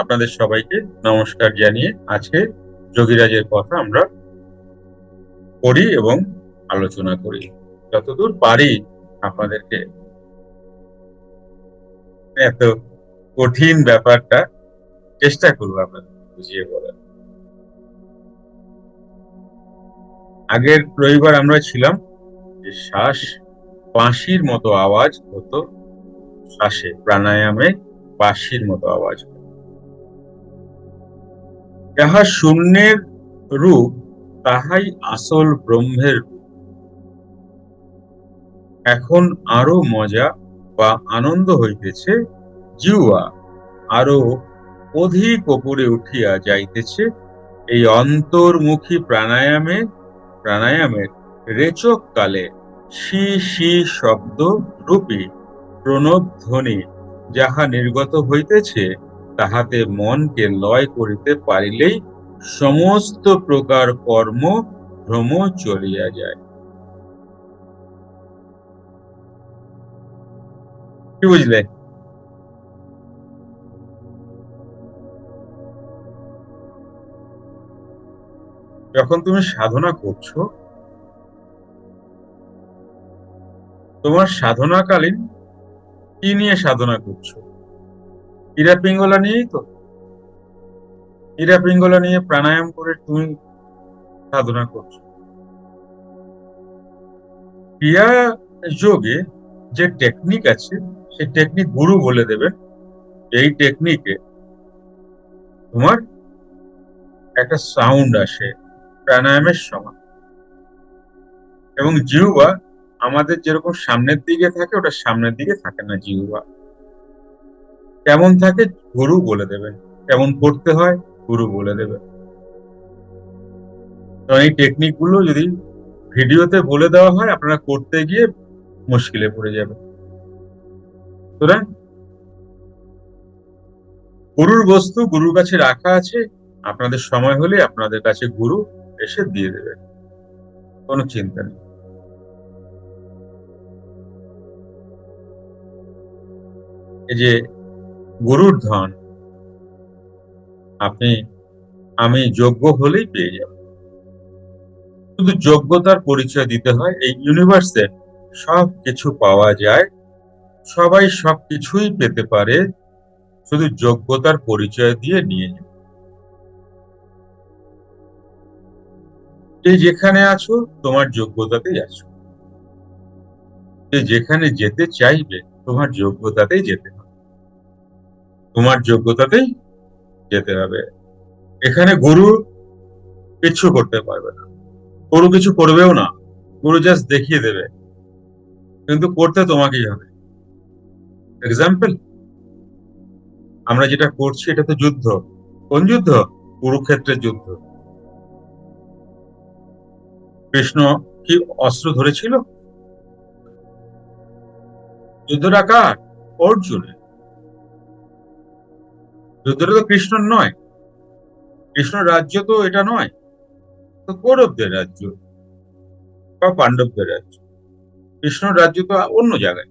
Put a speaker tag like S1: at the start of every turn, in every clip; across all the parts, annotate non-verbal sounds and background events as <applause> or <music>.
S1: আপনাদের সবাইকে নমস্কার জানিয়ে আজকে যোগীরাজের কথা আমরা করি এবং আলোচনা করি। যতদূর পারি আপনাদেরকে এত কঠিন ব্যাপারটা চেষ্টা করব আপনাদের বুঝিয়ে বলার। আগের রবিবার আমরা ছিলাম যে শ্বাস বাঁশির মতো আওয়াজ হতো শ্বাসে, প্রাণায়ামে বাঁশির মতো আওয়াজ হতো। যাহা শূন্যের রূপ, তাহাই আসল ব্রহ্মের এখন আরও মজা বা আনন্দ হইতেছে, জিউয়া আরও অধিক ওপরে উঠিয়া যাইতেছে, এই অন্তর্মুখী প্রাণায়ামে, প্রাণায়ামের রেচক কালে শি শি শব্দ রূপী প্রণব ধ্বনি যাহা নির্গত হইতেছে তাহাতে মনকে লয় করিতে পারিলেই সমস্ত প্রকার কর্ম ভ্রম চলিয়া যায়। কি বুঝলে? যখন তুমি সাধনা করছ, তোমার সাধনাকালীন কি নিয়ে সাধনা করছ? ইরা পিঙ্গলা নিয়েই তো। ইরা পিঙ্গলা নিয়ে প্রাণায়াম করে তুমি সাধনা করছ। ক্রিয়া যোগে যে টেকনিক আছে সেই টেকনিক গুরু বলে দেবে। এই টেকনিকে তোমার একটা সাউন্ড আসে, প্রাণায়ামের সময়। এবং জিহুবা আমাদের যেরকম সামনের দিকে থাকে, ওটা সামনের দিকে থাকে না জিহুবা। কেমন থাকে গুরু বলে দেবেন কেমন করতে হয় গুরু বলে দেবে। এই টেকনিকগুলো যদি ভিডিওতে বলে দেওয়া হয়, আপনারা করতে গিয়ে মুশকিলে পড়ে যাবে সুতরাং গুরুর বস্তু গুরুর কাছে রাখা আছে, আপনাদের সময় হলে আপনাদের কাছে গুরু এসে দিয়ে দেবে। কোনো চিন্তা নেই। এই যে গুরুর ধন। আপনি, আমি যোগ্য হলেই পেয়ে যাব। শুধু যোগ্যতার পরিচয় দিতে হয়, এই ইউনিভার্সে সব কিছু পাওয়া যায়। সবাই সব কিছুই পেতে পারে, শুধু যোগ্যতার পরিচয় দিয়ে নিয়ে যাবে যেখানে আছো, তোমার যোগ্যতাতেই আছো। যেখানে যেতে চাইবে, তোমার যোগ্যতাতেই যেতে তোমার যোগ্যতাতেই যেতে হবে। এখানে গুরু কিছু করতে পারবে না। গুরু কিছু করবেও না। গুরু জাস্ট দেখিয়ে দেবে। কিন্তু করতে তোমাকেই হবে। এক্সাম্পল আমরা যেটা করছি এটা তো যুদ্ধ। কোন যুদ্ধ? কুরুক্ষেত্রের যুদ্ধ। কৃষ্ণ কি অস্ত্র ধরেছিল? যুদ্ধটা কার? অর্জুনের। যুদ্ধটা তো কৃষ্ণর নয়। কৃষ্ণ রাজ্য তো এটা নয়। তো কৌরবদের রাজ্য বা পাণ্ডবদের রাজ্য। কৃষ্ণ রাজ্য তো অন্য জায়গায়।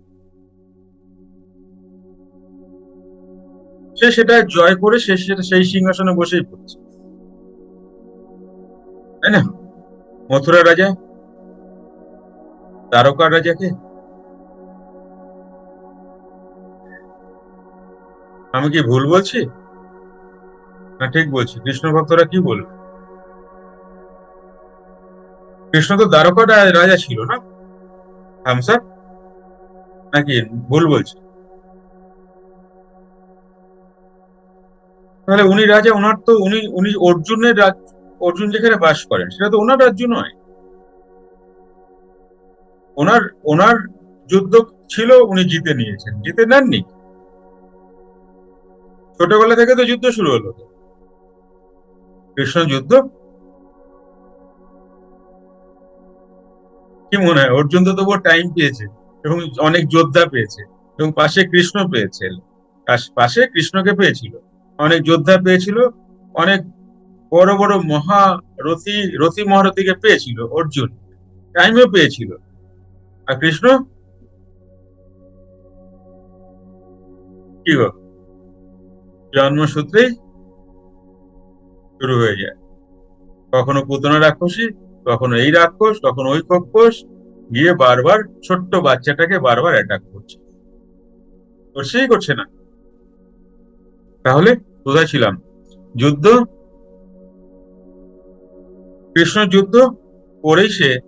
S1: সে সেটা জয় করে সে সেটা সেই সিংহাসনে বসেই পড়ছে। তাই না? মথুরা রাজা? তারকার রাজাকে? আমি কি ভুল বলছি? না, ঠিক বলছি। কৃষ্ণ ভক্তরা কি বলবে? কৃষ্ণ তো দ্বারকা রাজা ছিল না? হামসার নাকি ভুল বলছি? তাহলে উনি রাজা ওনার তো উনি উনি অর্জুনের রাজ অর্জুন যেখানে বাস করেন, সেটা তো ওনার রাজ্য নয়। ওনার ওনার যুদ্ধ ছিল, উনি জিতে নিয়েছেন। জিতে নেননি? ছোটবেলা থেকে তো যুদ্ধ শুরু হলো। কৃষ্ণ যুদ্ধ? কি মনে হয়? অর্জুন তো তবুও টাইম পেয়েছে এবং অনেক যোদ্ধা পেয়েছে এবং পাশে কৃষ্ণ পেয়েছে পাশে কৃষ্ণকে পেয়েছিল। অনেক যোদ্ধা পেয়েছিল, অনেক বড় বড় মহারথী রথী মহারথীকে পেয়েছিল অর্জুন। টাইমও পেয়েছিল। আর কৃষ্ণ? কি গো? জন্মসূত্রেই শুরু হয়ে যায়। কখনো পুতনা রাক্ষসী, কখনো এই রাক্ষস, কখনো ওই কক্ষস গিয়ে বারবার ছোট্ট বাচ্চাটাকে বারবার অ্যাটাক করছে। করছেই করছে না। তাহলে কোথায় ছিলাম? যুদ্ধ? কৃষ্ণ যুদ্ধ করেই সে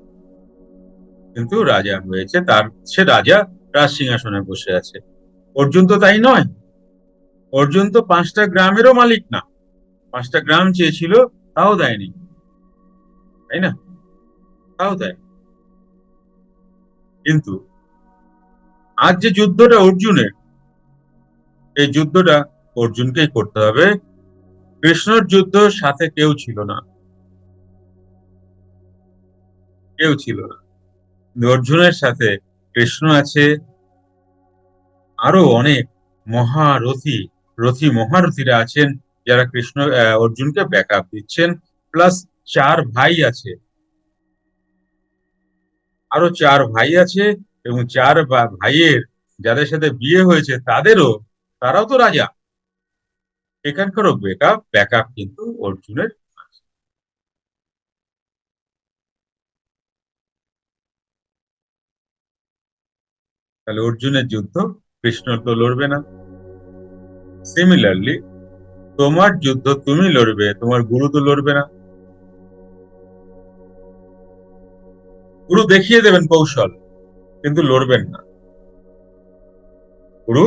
S1: কিন্তু রাজা হয়েছে। তার, সে রাজা রাজ সিংহাসনে বসে আছে। অর্জুন তো তাই নয়। অর্জুন তো পাঁচটা গ্রামেরও মালিক না। পাঁচটা গ্রাম চেয়েছিল, তাও দেয়নি। তাই না? তাও দেয়। কিন্তু আজ যে যুদ্ধটা অর্জুনের, এই যুদ্ধটা অর্জুনকেই করতে হবে। কৃষ্ণর যুদ্ধ সাথে কেউ ছিল না। কেউ ছিল না। অর্জুনের সাথে কৃষ্ণ আছে। আরও অনেক মহারথী রথী মহারথীরা আছেন, যারা কৃষ্ণ অর্জুনকে ব্যাক দিচ্ছেন প্লাস চার ভাই আছে। আরও চার ভাই আছে এবং চার ভাইয়ের যাদের সাথে বিয়ে হয়েছে তাদেরও, তারাও তো রাজা। এখানকারও ব্যাকআপ ব্যাকআপ কিন্তু অর্জুনের তাহলে অর্জুনের যুদ্ধ কৃষ্ণ তো লড়বে না। সিমিলারলি তোমার যুদ্ধ তুমি লড়বে, তোমার গুরু তো লড়বে না। গুরু দেখিয়ে দেবেন কৌশল, কিন্তু লড়বেন না। গুরু,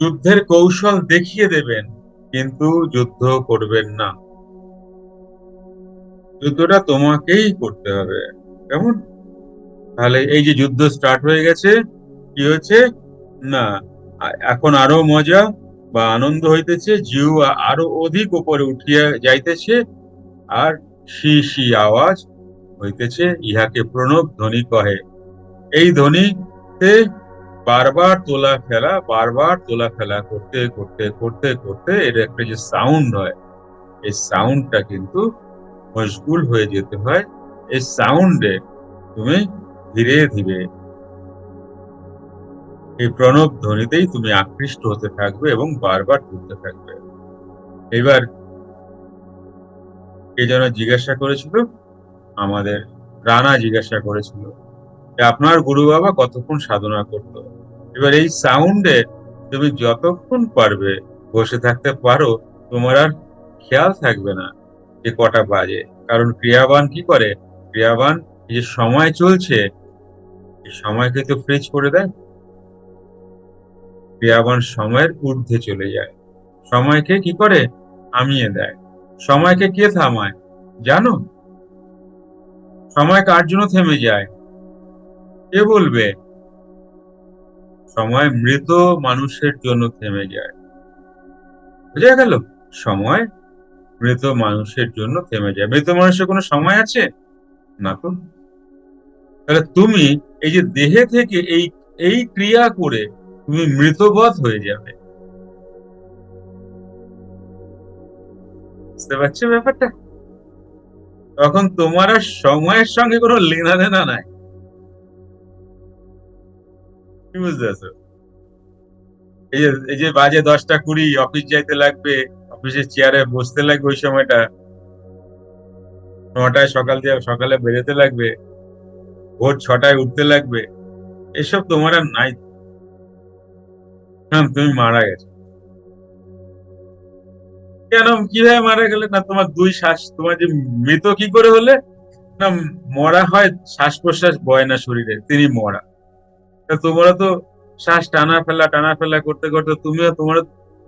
S1: যুদ্ধের কৌশল দেখিয়ে দেবেন, কিন্তু যুদ্ধ করবেন না। যুদ্ধটা তোমাকেই করতে হবে, কেমন? তাহলে এই যে যুদ্ধ স্টার্ট হয়ে গেছে, কি হচ্ছে না এখন আরও মজা বা আনন্দ হইতেছে জিউ আরও অধিক উপরে উঠিয়া যাইতেছে আর শি শি আওয়াজ হইতেছে, ইহাকে প্রণব ধ্বনি কহে। এই ধ্বনিতে বারবার তোলা ফেলা বারবার তোলা ফেলা করতে করতে করতে করতে এর একটা যে সাউন্ড হয়, এই সাউন্ডটা কিন্তু মশগুল হয়ে যেতে হয়। এই সাউন্ডে তুমি ধীরে ধীরে এই প্রণব ধ্বনিতেই তুমি আকৃষ্ট হতে থাকবে এবং বারবার তুলতে থাকবে। এবার কে যেন জিজ্ঞাসা করেছিল? আমাদের রানা জিজ্ঞাসা করেছিল আপনার গুরু বাবা কতক্ষণ সাধনা করত এবার এই সাউন্ডে তুমি যতক্ষণ পারবে বসে থাকতে পারো, তোমার আর খেয়াল থাকবে না যে কটা বাজে। কারণ ক্রিয়াবান কি করে? ক্রিয়াবান যে সময় চলছে সময়কে তো ফ্রিজ করে দেয়। ক্রিয়াবান সময়ের ঊর্ধ্বে চলে যায়। সময়কে কি করে? থামিয়ে দেয়। সময়কে কে থামায়? জানো? সময় কার জন্য থেমে যায়? কে বলবে? সময় মৃত মানুষের জন্য থেমে যায়। বুঝা গেল? সময় মৃত মানুষের জন্য থেমে যায়। মৃত মানুষের কোনো সময় আছে? না তো। তাহলে তুমি এই যে দেহে থেকে এই এই ক্রিয়া করে তুমি মৃতবধ হয়ে যাবে। বুঝতে পারছ ব্যাপারটা? তখন তোমার সময়ের সঙ্গে কোনো লেনা দেনা নাই। কি বুঝতে পারছ? এই যে এই যে বাজে দশটা কুড়ি, অফিস যাইতে লাগবে, অফিসের চেয়ারে বসতে লাগবে ওই সময়টা। নটায় সকাল দিয়ে সকালে বেরোতে লাগবে। ভোর ছটায় উঠতে লাগবে। এসব তোমার আর নাই। তুমি মারা গেছো। কেন? কীভাবে মারা গেলে? না, তোমার দুই শ্বাস, তোমার যে মৃত কি করে হলে? না, মরা হয় শ্বাস প্রশ্বাস বয় না শরীরে, তিনি মরা। তোমরা তো শ্বাস টানা ফেলা টানা ফেলা করতে করতে তুমিও তোমার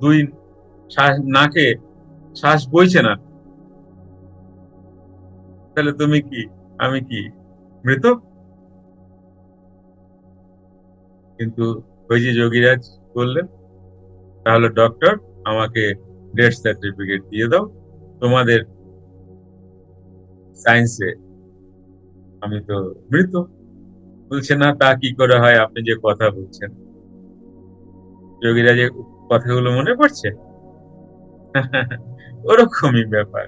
S1: দুই শ্বাস নাকে শ্বাস বইছে না। তাহলে তুমি কি? আমি কি মৃত? কিন্তু ওই যে যোগীরাজ বললেন, তাহলে ডক্টর আমাকে ডেথ সার্টিফিকেট দিয়ে দাও। তোমাদের সায়েন্সে আমি তো মৃত। বলছে, না, তা কি করে হয়? আপনি যে কথা বলছেন। যোগীরা যে কথাগুলো মনে পড়ছে? <laughs> ওরকমই ব্যাপার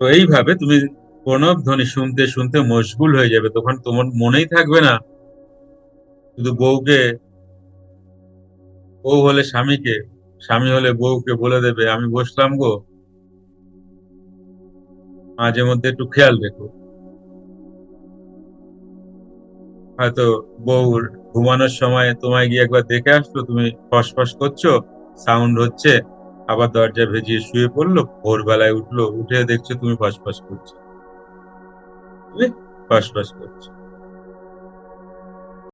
S1: তো এইভাবে তুমি প্রণব ধ্বনি শুনতে শুনতে মশগুল হয়ে যাবে, তখন তোমার মনেই থাকবে না। শুধু বউকে, বউ হলে স্বামীকে, স্বামী হলে বউকে বলে দেবে, আমি বসলাম গো। মাঝে মধ্যে একটু খেয়াল রেখো। হয়তো বউর ঘুমানোর সময় তোমায় গিয়ে একবার দেখে আসলো, তুমি ফসফস করছ, সাউন্ড হচ্ছে। আবার দরজা ভেজিয়ে শুয়ে পড়ল, ভোরবেলায় উঠল, উঠে দেখছ তুমি ফসফস করছ। ফসফস করছ